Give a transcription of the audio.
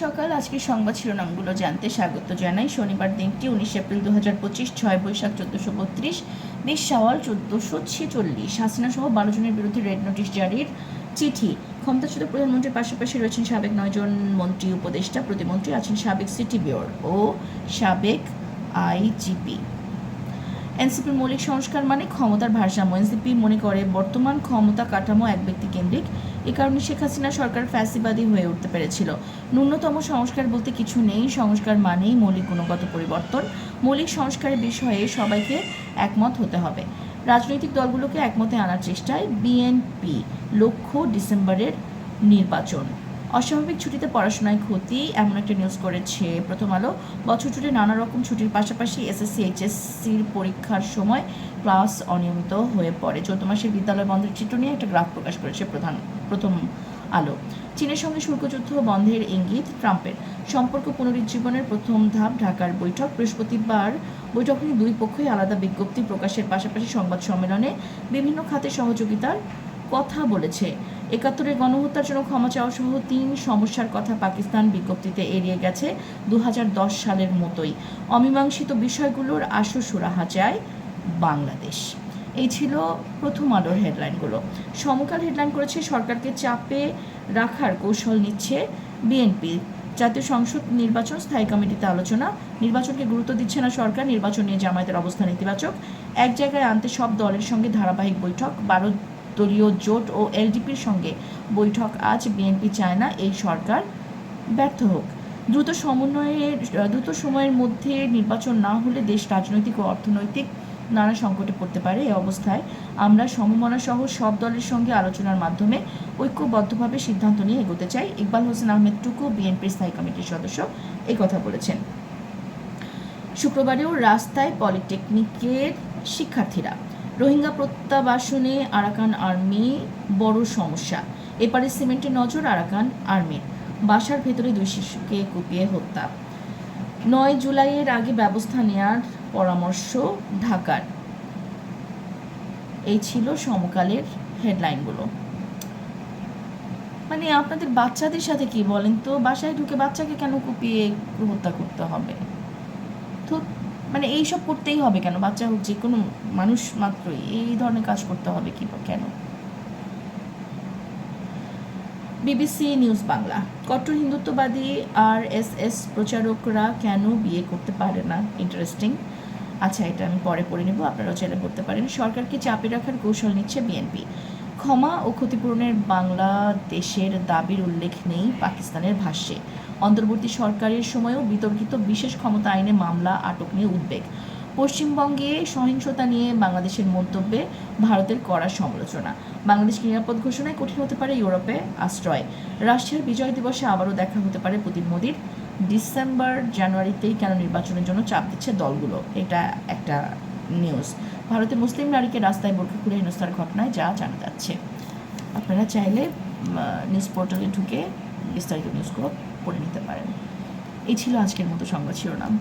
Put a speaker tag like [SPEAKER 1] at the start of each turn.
[SPEAKER 1] সকাল। আজকের সংবাদ শিরোনামগুলো জানতে স্বাগত জানাই। শনিবার দিনটি উনিশ এপ্রিল দু হাজার পঁচিশ, ছয় বৈশাখ চোদ্দোশো বত্রিশ বিশ সাওয়াল চোদ্দোশো ছেচল্লিশ হাসিনা সহ বারো জনের বিরুদ্ধে রেড নোটিশ জারির চিঠি। ক্ষমতাচ্যুত প্রধানমন্ত্রীর পাশাপাশি রয়েছেন সাবেক নয়জন মন্ত্রী উপদেষ্টা, প্রতিমন্ত্রী আছেন সাবেক সিটি মেয়র ও সাবেক আইজিপি এনসিপির মৌলিক সংস্কার মানে ক্ষমতার ভারসাম্য। এনসিপি মনে করে, বর্তমান ক্ষমতা কাঠামো এক ব্যক্তি কেন্দ্রিক। কারণে শেখ হাসিনা সরকার ফ্যাসিবাদী হয়ে উঠতে পেরেছিল। ন্যূনতম সংস্কার বলতে কিছু নেই। সংস্কার মানেই মৌলিক গুণগত পরিবর্তন। মৌলিক সংস্কারের বিষয়ে সবাইকে একমত হতে হবে। রাজনৈতিক দলগুলোকে একমতে আনার চেষ্টায় বিএনপি লক্ষ্য ডিসেম্বরের নির্বাচন। অস্বাভাবিক ছুটিতে পড়াশোনায় ক্ষতি, এমন একটা নিউজ করেছে প্রথম আলো। বছর জুড়ে নানা রকম ছুটির পাশাপাশি এসএসসি এইচএসসির পরীক্ষার সময় ক্লাস অনিয়মিত হয়ে পড়ে। চৌদ্দ মাসের বিদ্যালয় বন্ধের চিত্র নিয়ে একটা গ্রাফ প্রকাশ করেছে প্রধান, প্রথম আলো। চীনের সঙ্গে শুল্কযুদ্ধ বন্ধের ইঙ্গিত ট্রাম্পের। সম্পর্ক পুনরুজ্জীবনের প্রথম ধাপ, ঢাকার বৈঠক। বৃহস্পতিবার বৈঠকে দুই পক্ষই আলাদা বিজ্ঞপ্তি প্রকাশের পাশাপাশি সংবাদ সম্মেলনে বিভিন্ন খাতে সহযোগিতার কথা বলেছে। একাত্তরের গণহত্যার জন্য ক্ষমা চাওয়া সহ তিন সমস্যার কথা পাকিস্তান বিজ্ঞপ্তিতে এড়িয়ে গেছে দু হাজার দশ সালের মতোই। অমীমাংসিত বিষয়গুলোর আশু সুরাহা চায় বাংলাদেশ। এই ছিল প্রথম আলোর হেডলাইনগুলো। সমকাল হেডলাইন করেছে, সরকারকে চাপে রাখার কৌশল নিচ্ছে বিএনপি। জাতীয় সংসদ নির্বাচন, স্থায়ী কমিটিতে আলোচনা। নির্বাচনকে গুরুত্ব দিচ্ছে না সরকার, নির্বাচন নিয়ে জামায়াতের অবস্থান ইতিবাচক এক জায়গায় আনতে সব দলের সঙ্গে ধারাবাহিক বৈঠক, বারো দলীয় জোট ও এলডিপির সঙ্গে বৈঠক আজ বিএনপি চায় না, এই সরকার ব্যর্থ হোক। দ্রুত সমন্বয়ের, দ্রুত সময়ের মধ্যে নির্বাচন না হলে দেশ রাজনৈতিক ও অর্থনৈতিক নানা সংকটে পড়তে পারে এই অবস্থায়। আমরা সমমনা সহ সব দলের সঙ্গে আলোচনার মাধ্যমে ঐক্যবদ্ধভাবে সিদ্ধান্ত নিয়ে এগোতে চাই। ইকবাল হোসেন আহমেদ টুকু, বিএনপির স্থায়ী কমিটির সদস্য এই কথা বলেছেন। শুক্রবারেও রাস্তায় পলিটেকনিকের শিক্ষার্থীরা রোহিঙ্গা প্রত্যাবাসনে আরাকান আর্মি, বড় সমস্যা। এপারে সিমেন্টের নজর আরাকান আর্মির বাসার ভেতরে দুই শিশুকে কুপিয়ে হত্যা। নয় জুলাইয়ের আগে ব্যবস্থা নেয়ার পরামর্শ ঢাকার। এই ছিল সমকালের হেডলাইনগুলো। মানে আপনাদের বাচ্চাদের সাথে কি বলেন তো? বাসায় ঢুকে বাচ্চাকে কেন কুপিয়ে হত্যা করতে হবে? তো মানে এইসব করতেই হবে কেন? বাচ্চা হোক যে কোনো মানুষ মাত্রই এই ধরনের কাজ করতে হবে কি কেন? BBC news Bangla. কট্টর হিন্দুত্ববাদী আর এস এস প্রচারকরা কেন বিয়ে করতে পারে না? ইন্টারেস্টিং আচ্ছা এটা আমি পরে পড়ে নেব, আপনারাও চাইলে পড়তে পারেন। সরকারকে চাপে রাখার কৌশল নিচ্ছে বিএনপি। ক্ষমা ও ক্ষতিপূরণের বাংলাদেশের দাবির উল্লেখ নেই পাকিস্তানের ভাষ্যে। অন্তর্বর্তী সরকারের সময়ও বিতর্কিত বিশেষ ক্ষমতা আইনে মামলা, আটক নিয়ে উদ্বেগ। পশ্চিমবঙ্গে সহিংসতা নিয়ে বাংলাদেশের মন্তব্যে ভারতের কড়া সমালোচনা। বাংলাদেশকে নিরাপদ ঘোষণায় কঠিন হতে পারে ইউরোপে আশ্রয়। রাশিয়ার বিজয় দিবসে আবারও দেখা হতে পারে পুতিন মোদির। ডিসেম্বর জানুয়ারিতেই কেন নির্বাচনের জন্য চাপ দিচ্ছে দলগুলো? এটা একটা নিউজ। ভারতে মুসলিম নারীকে রাস্তায় বোরখা খুলে হেনস্থার ঘটনায় যা জানা যাচ্ছে। আপনারা চাইলে নিউজ পোর্টালে ঢুকে বিস্তারিত নিউজগুলো পড়ে নিতে পারেন। এই ছিল আজকের মতো সংবাদ শিরোনাম।